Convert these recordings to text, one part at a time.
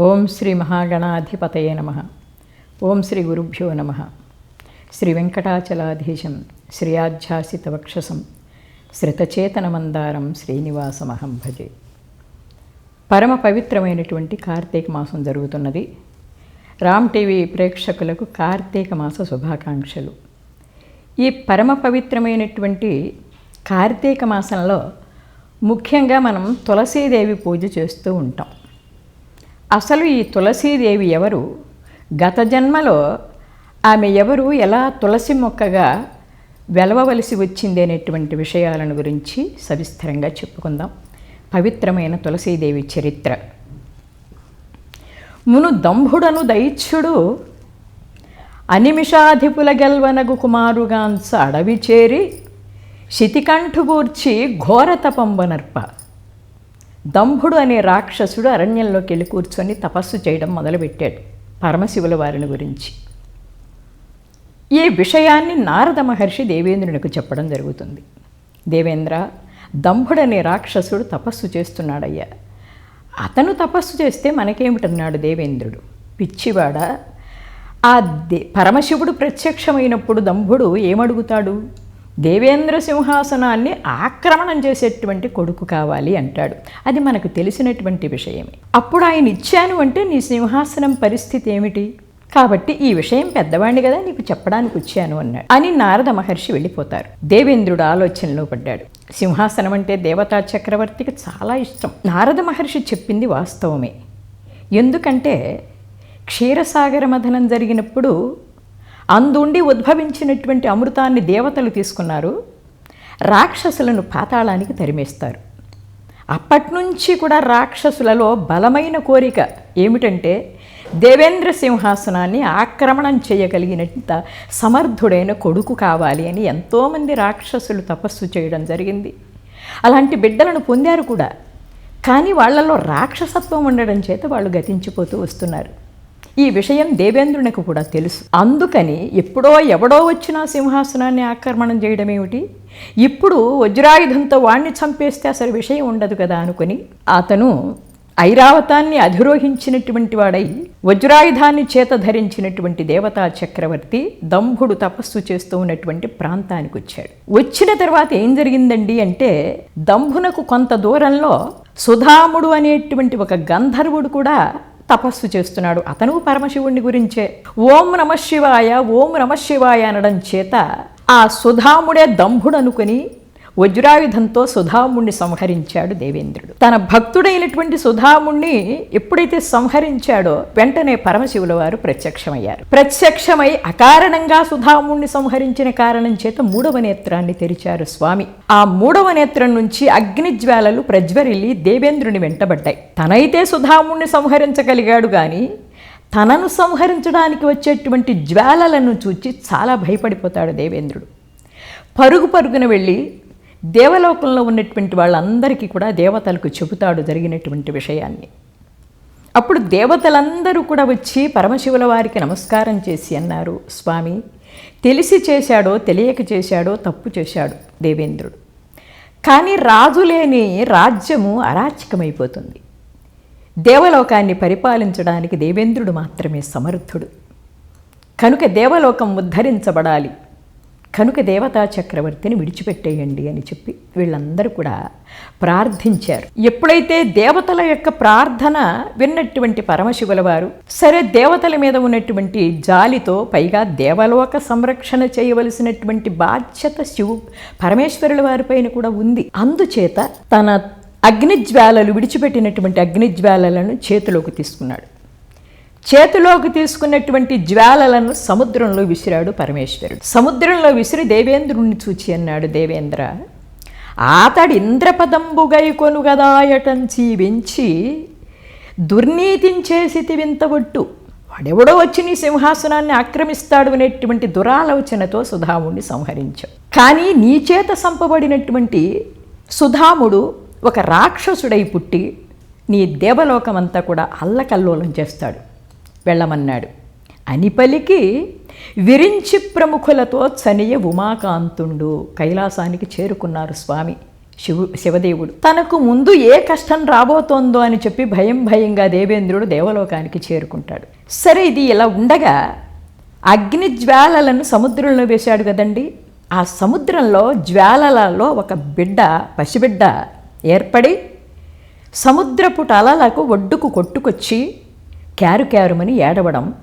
ఓం శ్రీ మహాగణాధిపతయ నమ. ఓం శ్రీ గురుభ్యో నమ. శ్రీ వెంకటాచలాధీశం శ్రియాధ్యాసిత వక్షసం శ్రితచేతనమందారం శ్రీనివాసమహం భజే. పరమ పవిత్రమైనటువంటి కార్తీక మాసం జరుగుతున్నది. రామ్ టీవీ ప్రేక్షకులకు కార్తీక మాస శుభాకాంక్షలు. ఈ పరమ పవిత్రమైనటువంటి కార్తీక మాసంలో ముఖ్యంగా మనం తులసీదేవి పూజ చేస్తూ ఉంటాం. అసలు ఈ తులసీదేవి ఎవరు? గత జన్మలో ఆమె ఎవరు? ఎలా తులసి మొక్కగా వెలవవలసి వచ్చింది అనేటువంటి విషయాలను గురించి సవిస్తరంగా చెప్పుకుందాం. పవిత్రమైన తులసీదేవి చరిత్ర. మును దంభుడను దైత్యుడు అనిమిషాధిపుల గెల్వనగు కుమారుగాంచ అడవి చేరి శితికంఠుగూర్చి ఘోరతపంబనర్ప దంభుడు అనే రాక్షసుడు అరణ్యంలోకి వెళ్ళి కూర్చొని తపస్సు చేయడం మొదలుపెట్టాడు పరమశివుల వారిని గురించి. ఈ విషయాన్ని నారద మహర్షి దేవేంద్రునికి చెప్పడం జరుగుతుంది. దేవేంద్ర దంభుడనే రాక్షసుడు తపస్సు చేస్తున్నాడయ్యా. అతను తపస్సు చేస్తే మనకేమిటన్నాడు దేవేంద్రుడు? పిచ్చివాడ? ఆ దే పరమశివుడు ప్రత్యక్షమైనప్పుడు దంభుడు ఏమడుగుతాడు? దేవేంద్ర సింహాసనాన్ని ఆక్రమణం చేసేటువంటి కొడుకు కావాలి అంటాడు. అది మనకు తెలిసినటువంటి విషయమే. అప్పుడు ఆయన ఇచ్చాను అంటే నీ సింహాసనం పరిస్థితి ఏమిటి? కాబట్టి ఈ విషయం పెద్దవాణ్ణి కదా నీకు చెప్పడానికి వచ్చాను అన్నాడు. అని నారద మహర్షి వెళ్ళిపోతారు. దేవేంద్రుడు ఆలోచనలో పడ్డాడు. సింహాసనం అంటే దేవతా చక్రవర్తికి చాలా ఇష్టం. నారద మహర్షి చెప్పింది వాస్తవమే. ఎందుకంటే క్షీరసాగర మథనం జరిగినప్పుడు అందుండి ఉద్భవించినటువంటి అమృతాన్ని దేవతలు తీసుకున్నారు. రాక్షసులను పాతాళానికి తరిమేస్తారు. అప్పటి నుంచి కూడా రాక్షసులలో బలమైన కోరిక ఏమిటంటే దేవేంద్ర సింహాసనాన్ని ఆక్రమణం చేయగలిగినంత సమర్థుడైన కొడుకు కావాలి అని ఎంతోమంది రాక్షసులు తపస్సు చేయడం జరిగింది. అలాంటి బిడ్డలను పొందారు కూడా. కానీ వాళ్ళలో రాక్షసత్వం ఉండడం చేత వాళ్ళు గతించిపోతూ వస్తున్నారు. ఈ విషయం దేవేంద్రునికి కూడా తెలుసు. అందుకని ఎప్పుడో ఎవడో వచ్చిన సింహాసనాన్ని ఆక్రమణం చేయడం ఏమిటి? ఇప్పుడు వజ్రాయుధంతో వాణ్ణి చంపేస్తే అసలు విషయం ఉండదు కదా అనుకుని అతను ఐరావతాన్ని అధిరోహించినటువంటి వాడై వజ్రాయుధాన్ని చేత ధరించినటువంటి దేవతా చక్రవర్తి దంభుడు తపస్సు చేస్తూ ఉన్నటువంటి ప్రాంతానికి వచ్చాడు. వచ్చిన తర్వాత ఏం జరిగిందండి అంటే దంభునకు కొంత దూరంలో సుధాముడు అనేటువంటి ఒక గంధర్వుడు కూడా తపస్సు చేస్తున్నాడు. అతను పరమశివుణ్ణి గురించే. ఓం నమ శివాయ ఓం నమ శివాయ అనడం చేత ఆ సుధాముడే దంభుడు అనుకుని వజ్రాయుధంతో సుధాముణ్ణి సంహరించాడు దేవేంద్రుడు. తన భక్తుడైనటువంటి సుధాముణ్ణి ఎప్పుడైతే సంహరించాడో వెంటనే పరమశివుల వారు ప్రత్యక్షమయ్యారు. ప్రత్యక్షమై అకారణంగా సుధాముణ్ణి సంహరించిన కారణం చేత మూడవ నేత్రాన్ని తెరిచారు స్వామి. ఆ మూడవ నేత్రం నుంచి అగ్నిజ్వాలలు ప్రజ్వరిల్లి దేవేంద్రుని వెంటబడ్డాయి. తనైతే సుధాముణ్ణి సంహరించగలిగాడు గాని తనను సంహరించడానికి వచ్చేటువంటి జ్వాలలను చూచి చాలా భయపడిపోతాడు దేవేంద్రుడు. పరుగు పరుగున వెళ్ళి దేవలోకంలో ఉన్నటువంటి వాళ్ళందరికీ కూడా దేవతలకు చెబుతాడు జరిగినటువంటి విషయాన్ని. అప్పుడు దేవతలందరూ కూడా వచ్చి పరమశివుల వారికి నమస్కారం చేసి అన్నారు స్వామి తెలిసి చేశాడో తెలియక చేశాడో తప్పు చేశాడు దేవేంద్రుడు. కానీ రాజు లేని రాజ్యము అరాచకమైపోతుంది. దేవలోకాన్ని పరిపాలించడానికి దేవేంద్రుడు మాత్రమే సమర్థుడు. కనుక దేవలోకం ఉద్ధరించబడాలి. కనుక దేవతా చక్రవర్తిని విడిచిపెట్టేయండి అని చెప్పి వీళ్ళందరూ కూడా ప్రార్థించారు. ఎప్పుడైతే దేవతల యొక్క ప్రార్థన విన్నటువంటి పరమశివుల వారు సరే దేవతల మీద ఉన్నటువంటి జాలితో పైగా దేవలోక సంరక్షణ చేయవలసినటువంటి బాధ్యత శివు పరమేశ్వరుల వారిపైన కూడా ఉంది. అందుచేత తన అగ్నిజ్వాలలు విడిచిపెట్టినటువంటి అగ్నిజ్వాలలను చేతిలోకి తీసుకున్నాడు. చేతిలోకి తీసుకున్నటువంటి జ్వాలలను సముద్రంలో విసిరాడు పరమేశ్వరుడు. సముద్రంలో విసిరి దేవేంద్రుణ్ణి చూచి అన్నాడు దేవేంద్ర ఆతడి ఇంద్రపదంబుగై కొనుగదాయటంచి వెంచి దుర్నీతించేసి వింతబొట్టు వాడెవడో వచ్చి నీ సింహాసనాన్ని ఆక్రమిస్తాడు అనేటువంటి దురాలోచనతో సుధాముడిని సంహరించాడు కానీ నీ చేత సంపబడినటువంటి సుధాముడు ఒక రాక్షసుడై పుట్టి నీ దేవలోకమంతా కూడా అల్లకల్లోలం చేస్తాడు. వెళ్ళమన్నాడు. అని పలికి విరించి ప్రముఖులతో చనియ ఉమాకాంతుండు కైలాసానికి చేరుకున్నారు స్వామి. శివు శివదేవుడు. తనకు ముందు ఏ కష్టం రాబోతోందో అని చెప్పి భయం భయంగా దేవేంద్రుడు దేవలోకానికి చేరుకుంటాడు. సరే ఇది ఇలా ఉండగా అగ్ని జ్వాలలను సముద్రంలో వేశాడు కదండి. ఆ సముద్రంలో జ్వాలలలో ఒక బిడ్డ పసిబిడ్డ ఏర్పడి సముద్రపు అలలకు ఒడ్డుకు కొట్టుకొచ్చి క్యారు క్యారుమని ఏడవడం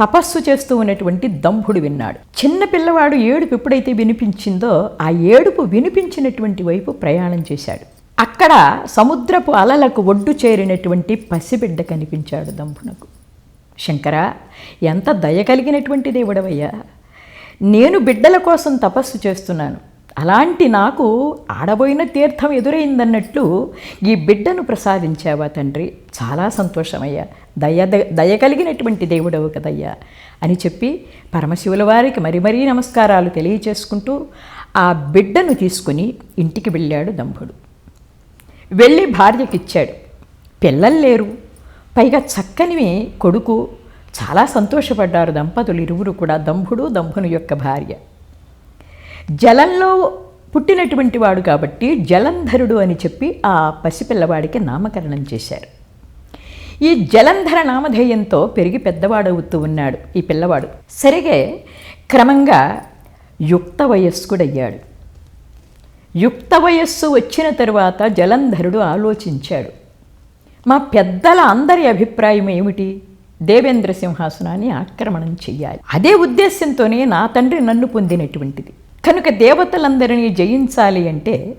తపస్సు చేస్తూ ఉన్నటువంటి దంభుడు విన్నాడు. చిన్న పిల్లవాడు ఏడుపు ఎప్పుడైతే వినిపించిందో ఆ ఏడుపు వినిపించినటువంటి వైపు ప్రయాణం చేశాడు. అక్కడ సముద్రపు అలలకు ఒడ్డు చేరినటువంటి పసిబిడ్డ కనిపించాడు దంభునకు. శంకరా ఎంత దయ కలిగినటువంటి దేవుడవయ్యా. నేను బిడ్డల కోసం తపస్సు చేస్తున్నాను. అలాంటి నాకు ఆడబోయిన తీర్థం ఎదురైందన్నట్లు ఈ బిడ్డను ప్రసాదించావా తండ్రి? చాలా సంతోషమయ్యా. దయ దయ కలిగినటువంటి దేవుడవు కదయ్యా అని చెప్పి పరమశివుల వారికి మరీ మరీ నమస్కారాలు తెలియచేసుకుంటూ ఆ బిడ్డను తీసుకుని ఇంటికి వెళ్ళాడు దంభుడు. వెళ్ళి భార్యకిచ్చాడు. పిల్లలు లేరు. పైగా చక్కని కొడుకు చాలా సంతోషపడ్డారు దంపతులు ఇరువురు కూడా దంభుడు దంభుని యొక్క భార్య. జలంలో పుట్టినటువంటి వాడు కాబట్టి జలంధరుడు అని చెప్పి ఆ పసిపిల్లవాడికి నామకరణం చేశారు. ఈ జలంధర నామధేయంతో పెరిగి పెద్దవాడవుతూ ఉన్నాడు ఈ పిల్లవాడు. సరిగే క్రమంగా యుక్త వయస్కుడయ్యాడు. యుక్త వయస్సు వచ్చిన తరువాత జలంధరుడు ఆలోచించాడు. మా పెద్దల అందరి అభిప్రాయం ఏమిటి? దేవేంద్ర సింహాసనాన్ని ఆక్రమణం చెయ్యాలి. అదే ఉద్దేశంతోనే నా తండ్రి నన్ను పొందినటువంటిది. కనుక దేవతలందరినీ జయించాలి అంటే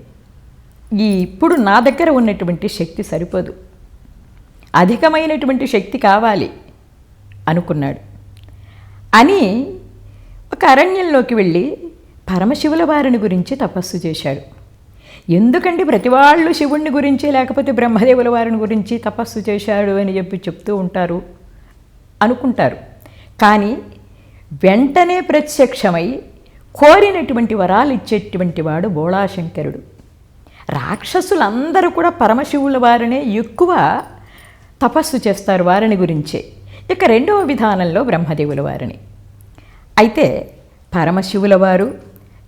ఈ ఇప్పుడు నా దగ్గర ఉన్నటువంటి శక్తి సరిపోదు. అధికమైనటువంటి శక్తి కావాలి అనుకున్నాడు. అని ఒక అరణ్యంలోకి వెళ్ళి పరమశివుల వారిని గురించి తపస్సు చేశాడు. ఎందుకంటే ప్రతి వాళ్ళు శివుణ్ణి గురించి లేకపోతే బ్రహ్మదేవుల వారిని గురించి తపస్సు చేశాడు అని చెప్పి చెప్తూ ఉంటారు అనుకుంటారు. కానీ వెంటనే ప్రత్యక్షమై కోరినటువంటి వరాలు ఇచ్చేటువంటి వాడు బోళాశంకరుడు. రాక్షసులందరూ కూడా పరమశివుల వారినే ఎక్కువ తపస్సు చేస్తారు వారిని గురించే. ఇక రెండవ విధానంలో బ్రహ్మదేవుల వారిని. అయితే పరమశివుల వారు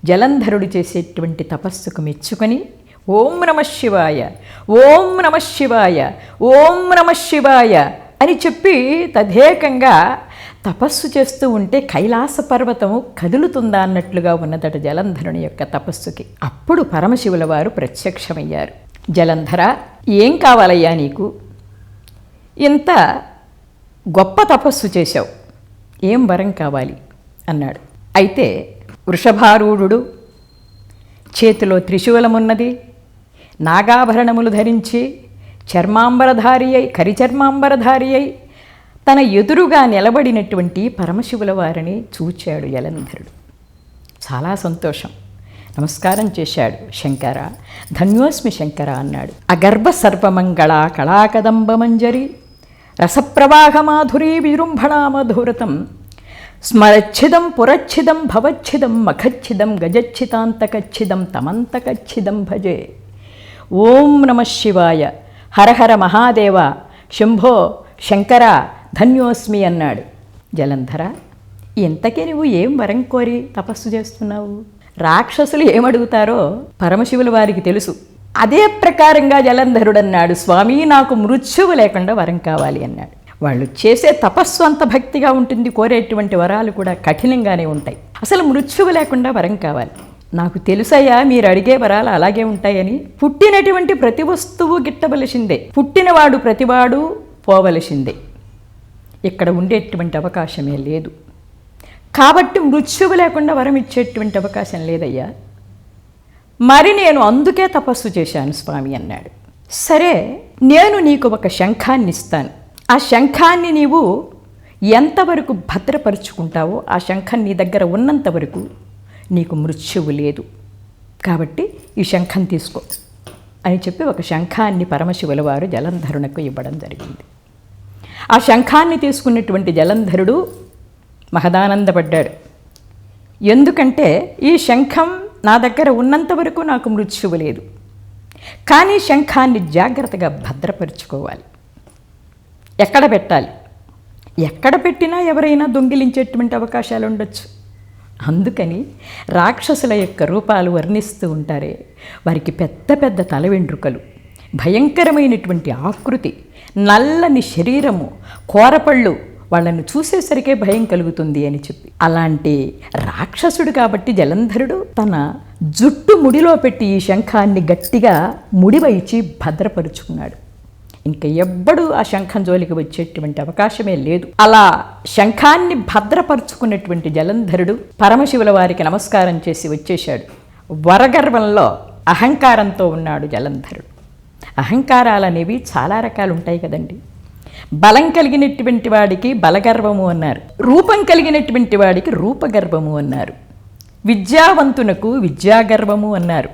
జలంధరుడు చేసేటువంటి తపస్సుకు మెచ్చుకొని ఓం నమ శివాయ ఓం నమ శివాయ ఓం నమ శివాయ అని చెప్పి తదేకంగా తపస్సు చేస్తూ ఉంటే కైలాస పర్వతము కదులుతుందా అన్నట్లుగా ఉన్నదట జలంధరుని యొక్క తపస్సుకి. అప్పుడు పరమశివుల వారు ప్రత్యక్షమయ్యారు. జలంధర ఏం కావాలయ్యా నీకు? ఇంత గొప్ప తపస్సు చేశావు. ఏం వరం కావాలి? అన్నాడు. అయితే వృషభారూఢుడు చేతిలో త్రిశూలమున్నది నాగాభరణములు ధరించి చర్మాంబరధారి అయి కరిచర్మాంబరధారి అయి తన ఎదురుగా నిలబడినటువంటి పరమశివుల వారిని చూచాడు యలంధరుడు చాలా సంతోషం. నమస్కారం చేశాడు శంకర. ధన్యోస్మి శంకర అన్నాడు. అగర్భ సర్వమంగళ కళాకదంబమంజరి రసప్రవాహమాధురీ విజృంభణామధురతం. స్మరచ్ఛిదం పురచ్ఛిదం భవచ్ఛిదం మఖచ్ఛిదం గజచ్ఛితాంతకచ్ఛిదం తమంతకచ్ఛిదం భజే. ఓం నమ శివాయ. హరహర మహాదేవ. శంభో శంకర ధన్యోస్మి అన్నాడు. జలంధర ఇంతకీ నువ్వు ఏం వరం కోరి తపస్సు చేస్తున్నావు? రాక్షసులు ఏమడుగుతారో పరమశివుల వారికి తెలుసు. అదే ప్రకారంగా జలంధరుడు అన్నాడు స్వామి నాకు మృత్యువు లేకుండా వరం కావాలి అన్నాడు. వాళ్ళు చేసే తపస్సు అంత భక్తిగా ఉంటుంది. కోరేటువంటి వరాలు కూడా కఠినంగానే ఉంటాయి. అసలు మృత్యువు లేకుండా వరం కావాలి. నాకు తెలుసయ్యా మీరు అడిగే వరాలు అలాగే ఉంటాయని. పుట్టినటువంటి ప్రతి వస్తువు గిట్టవలసిందే. పుట్టినవాడు ప్రతివాడు పోవలసిందే. ఇక్కడ ఉండేటువంటి అవకాశమే లేదు. కాబట్టి మృత్యువు లేకుండా వరం ఇచ్చేటువంటి అవకాశం లేదయ్యా. మరి నేను అందుకే తపస్సు చేశాను స్వామి అన్నాడు. సరే నేను నీకు ఒక శంఖాన్ని ఇస్తాను. ఆ శంఖాన్ని నీవు ఎంతవరకు భద్రపరుచుకుంటావో ఆ శంఖం నీ దగ్గర ఉన్నంత వరకు నీకు మృత్యువు లేదు. కాబట్టి ఈ శంఖం తీసుకో అని చెప్పి ఒక శంఖాన్ని పరమశివుల వారు జలంధరునకు ఇవ్వడం జరిగింది. ఆ శంఖాన్ని తీసుకున్నటువంటి జలంధరుడు మహదానందపడ్డాడు. ఎందుకంటే ఈ శంఖం నా దగ్గర ఉన్నంత వరకు నాకు మృత్యువు లేదు. కానీ శంఖాన్ని జాగ్రత్తగా భద్రపరుచుకోవాలి. ఎక్కడ పెట్టాలి? ఎక్కడ పెట్టినా ఎవరైనా దొంగిలించేటువంటి అవకాశాలు ఉండొచ్చు. అందుకని రాక్షసుల యొక్క రూపాలు వర్ణిస్తూ ఉంటారే వారికి పెద్ద పెద్ద తల వెంట్రుకలు భయంకరమైనటువంటి ఆకృతి నల్లని శరీరము కోరపళ్ళు వాళ్ళను చూసేసరికే భయం కలుగుతుంది అని చెప్పి. అలాంటి రాక్షసుడు కాబట్టి జలంధరుడు తన జుట్టు ముడిలో పెట్టి ఈ శంఖాన్ని గట్టిగా ముడివైచి భద్రపరుచుకున్నాడు. ఇంకా ఎవ్వడూ ఆ శంఖం జోలికి వచ్చేటువంటి అవకాశమే లేదు. అలా శంఖాన్ని భద్రపరుచుకున్నటువంటి జలంధరుడు పరమశివుల వారికి నమస్కారం చేసి వచ్చేశాడు. వరగర్వంలో అహంకారంతో ఉన్నాడు జలంధరుడు. అహంకారాలు అనేవి చాలా రకాలు ఉంటాయి కదండి. బలం కలిగినటువంటి వాడికి బలగర్వము అన్నారు. రూపం కలిగినటువంటి వాడికి రూపగర్వము అన్నారు. విద్యావంతునకు విద్యాగర్వము అన్నారు.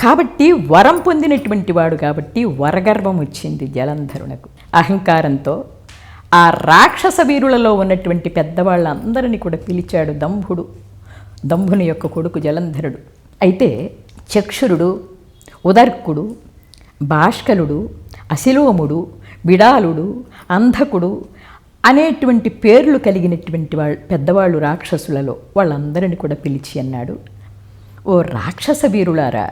కాబట్టి వరం పొందినటువంటి వాడు కాబట్టి వరగర్వం వచ్చింది జలంధరునకు. అహంకారంతో ఆ రాక్షస వీరులలో ఉన్నటువంటి పెద్దవాళ్ళందరినీ కూడా పిలిచాడు దంభుడు. దంభుని యొక్క కొడుకు జలంధరుడు. అయితే చక్షురుడు ఉదర్కుడు భాష్కలుడు అశిలోముడు బిడాలుడు అంధకుడు అనేటువంటి పేర్లు కలిగినటువంటి వాళ్ళు పెద్దవాళ్ళు రాక్షసులలో వాళ్ళందరిని కూడా పిలిచి అన్నాడు. ఓ రాక్షస వీరులారా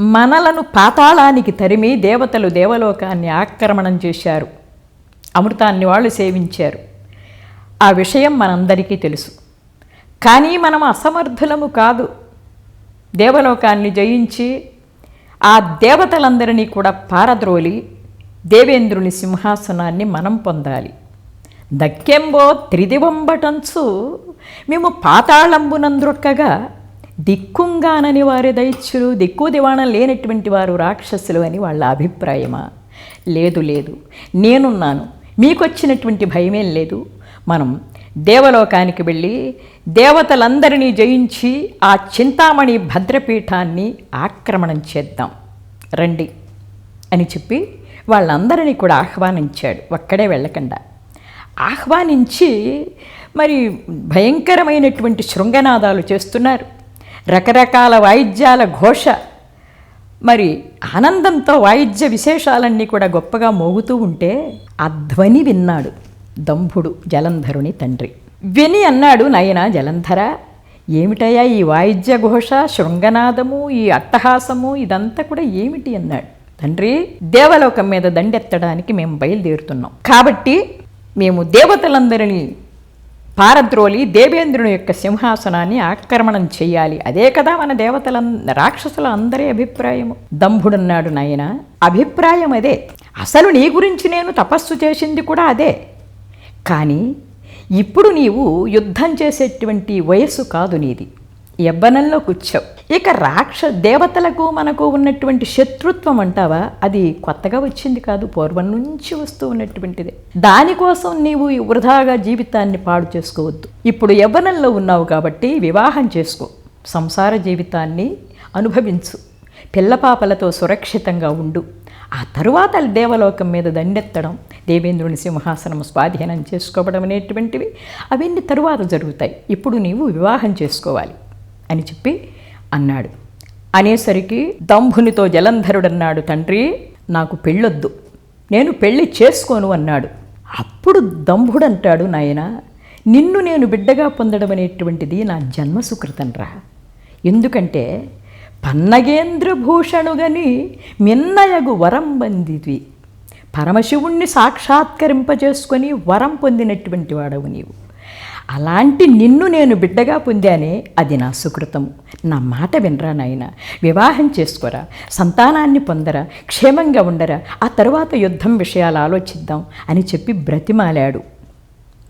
మనలను పాతాళానికి తరిమి దేవతలు దేవలోకాన్ని ఆక్రమణం చేశారు. అమృతాన్ని వాళ్ళు సేవించారు. ఆ విషయం మనందరికీ తెలుసు. కానీ మనం అసమర్థులము కాదు. దేవలోకాన్ని జయించి ఆ దేవతలందరినీ కూడా పారద్రోలి దేవేంద్రుని సింహాసనాన్ని మనం పొందాలి. దక్కెంబో త్రిదివంబటంచు మేము పాతాళంబునంద్రొక్కగా దిక్కుంగానని వారి దైత్యులు దిక్కు దివాణం లేనటువంటి వారు రాక్షసులు అని వాళ్ళ అభిప్రాయమా? లేదు లేదు. నేనున్నాను. మీకొచ్చినటువంటి భయమేం లేదు. మనం దేవలోకానికి వెళ్ళి దేవతలందరినీ జయించి ఆ చింతామణి భద్రపీఠాన్ని ఆక్రమణం చేద్దాం. రండి అని చెప్పి వాళ్ళందరినీ కూడా ఆహ్వానించాడు. ఒక్కడే వెళ్ళకుండా. ఆహ్వానించి మరి భయంకరమైనటువంటి శృంగనాదాలు చేస్తున్నారు. రకరకాల వాయిద్యాల ఘోష. మరి ఆనందంతో వాయిద్య విశేషాలన్నీ కూడా గొప్పగా మోగుతూ ఉంటే ఆ ధ్వని విన్నాడు దంభుడు జలంధరుని తండ్రి. విని అన్నాడు నయన జలంధర ఏమిటయ్యా ఈ వాయిద్య ఘోష శృంగనాదము ఈ అట్టహాసము ఇదంతా కూడా ఏమిటి? అన్నాడు. తండ్రి దేవలోకం మీద దండెత్తడానికి మేము బయలుదేరుతున్నాం. కాబట్టి మేము దేవతలందరినీ పారద్రోలి దేవేంద్రుని యొక్క సింహాసనాన్ని ఆక్రమణం చేయాలి. అదే కదా మన దేవతల రాక్షసుల అందరి అభిప్రాయము. దంభుడున్నాడు నాయన. అభిప్రాయం అదే. అసలు నీ గురించి నేను తపస్సు చేసింది కూడా అదే. కానీ ఇప్పుడు నీవు యుద్ధం చేసేటువంటి వయస్సు కాదు నీది. యవ్వనంలో కూర్చావు ఇక రాక్ష దేవతలకు మనకు ఉన్నటువంటి శత్రుత్వం అంటావా? అది కొత్తగా వచ్చింది కాదు పూర్వం నుంచి వస్తూ ఉన్నటువంటిదే. దానికోసం నీవు వృధాగా జీవితాన్ని పాడు చేసుకోవద్దు. ఇప్పుడు యవ్వనంలో ఉన్నావు కాబట్టి వివాహం చేసుకో. సంసార జీవితాన్ని అనుభవించు. పిల్లపాపలతో సురక్షితంగా ఉండు. ఆ తరువాత దేవలోకం మీద దండెత్తడం దేవేంద్రుని సింహాసనం స్వాధీనం చేసుకోవడం అనేటువంటివి అవన్నీ తరువాత జరుగుతాయి. ఇప్పుడు నీవు వివాహం చేసుకోవాలి. అని చెప్పి అన్నాడు. అనేసరికి దంభునితో జలంధరుడన్నాడు తండ్రి నాకు పెళ్ళొద్దు. నేను పెళ్ళి చేసుకోను అన్నాడు. అప్పుడు దంభుడంటాడు నాయన నిన్ను నేను బిడ్డగా పొందడం అనేటువంటిది నా జన్మ సుకృతం రా ఎందుకంటే పన్నగేంద్రభూషణుగని మిన్నయగు వరం బందివి. పరమశివుణ్ణి సాక్షాత్కరింపజేసుకొని వరం పొందినటువంటి వాడవు నీవు. అలాంటి నిన్ను నేను బిడ్డగా పొందానే అది నా సుకృతము నా మాట వినరా నాయన. వివాహం చేసుకోరా. సంతానాన్ని పొందరా. క్షేమంగా ఉండరా. ఆ తర్వాత యుద్ధం విషయాలు ఆలోచిద్దాం అని చెప్పి బ్రతిమాలాడు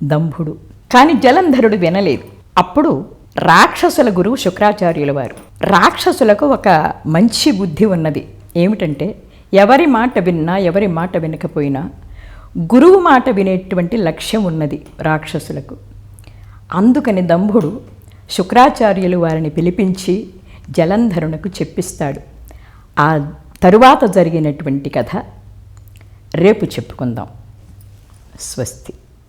దంభుడు. కానీ జలంధరుడు వినలేదు. అప్పుడు రాక్షసుల గురువు శుక్రాచార్యుల వారు. రాక్షసులకు ఒక మంచి బుద్ధి ఉన్నది. ఏమిటంటే ఎవరి మాట విన్నా ఎవరి మాట వినకపోయినా గురువు మాట వినేటువంటి లక్ష్యం ఉన్నది రాక్షసులకు. అందుకని దంభుడు శుక్రాచార్యులు వారిని పిలిపించి జలంధరునకు చెప్పిస్తాడు. ఆ తరువాత జరిగినటువంటి కథ రేపు చెప్పుకుందాం. స్వస్తి.